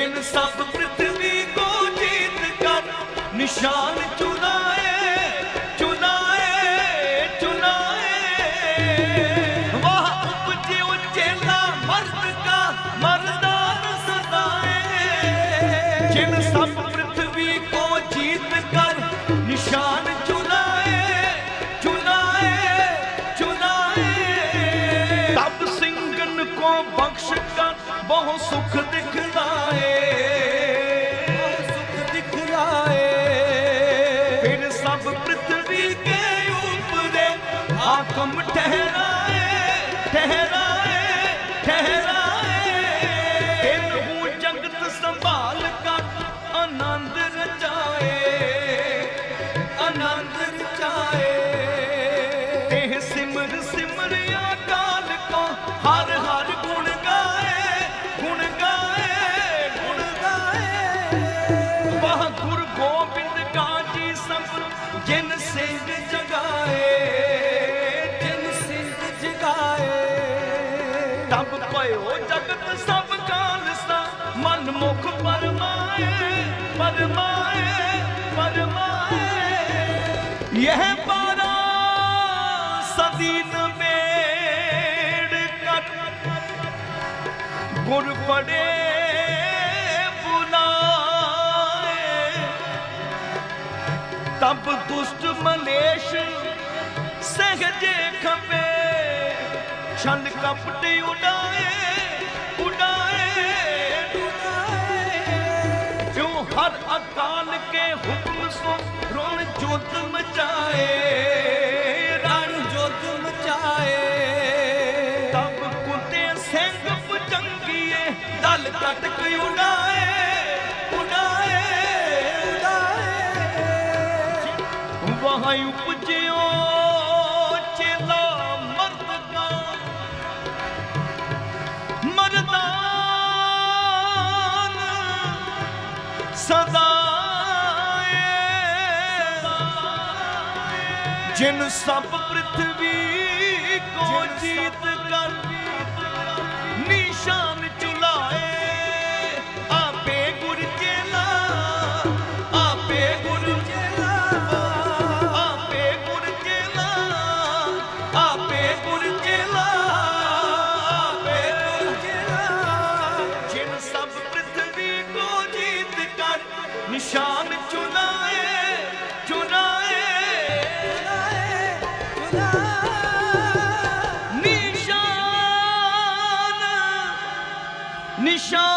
जिन सब पृथ्वी को जीत कर निशान चुनाए चुनाए चुनाए। वह उपजे उज्जैला मर्द का मर्दान सदाए जिन सब पृथ्वी को जीत कर निशान चुनाए चुनाए चुनाए। तब सिंगन को बख्श कर बहु सुख ਹਰ ਹਰ ਗੁਣ ਗਾਏ ਗੁਣ ਗਾਏ ਗੁਣ ਗਾਏ। ਵਾਹ ਗੁਰ ਗੋਬਿੰਦ ਕਾਜੀ ਸਭ ਜਿਨ ਸਿੰਘ ਜਗਾਏ, ਜਿਨ ਸਿੰਘ ਜਗਾਏ। ਤਬ ਜਗਤ ਸਭ ਕਾਲਸਾ ਮਨ ਮੁਖ ਪਰਮਾਏ ਪਰਮਾਏ ਪਰਮਾਏ। यह बारा सदीन मेड़ कर गुर पड़े बुलाए तब दुष्ट मलेश सहजे खपे छल कपट उड़ाए उड़ाए उड़ाए क्यों हर अकाल के हुक्म सो ਜੋਤ ਮਚਾਏ, ਰਣ ਜੋਤ ਮਚਾਏ। ਤਬ ਦਲ ਟਟਕ ਉਡਾਏ ਉਡਾਏ ਉਡਾਏ। ਵਹਾਂ ਚੇਲਾ ਮਰਦ ਮਰਦਾਨ ਸਦਾ ਜਿਨ ਸਭ ਪ੍ਰਿਥਵੀ ਕੋ ਜੀਤ ਕਰ show.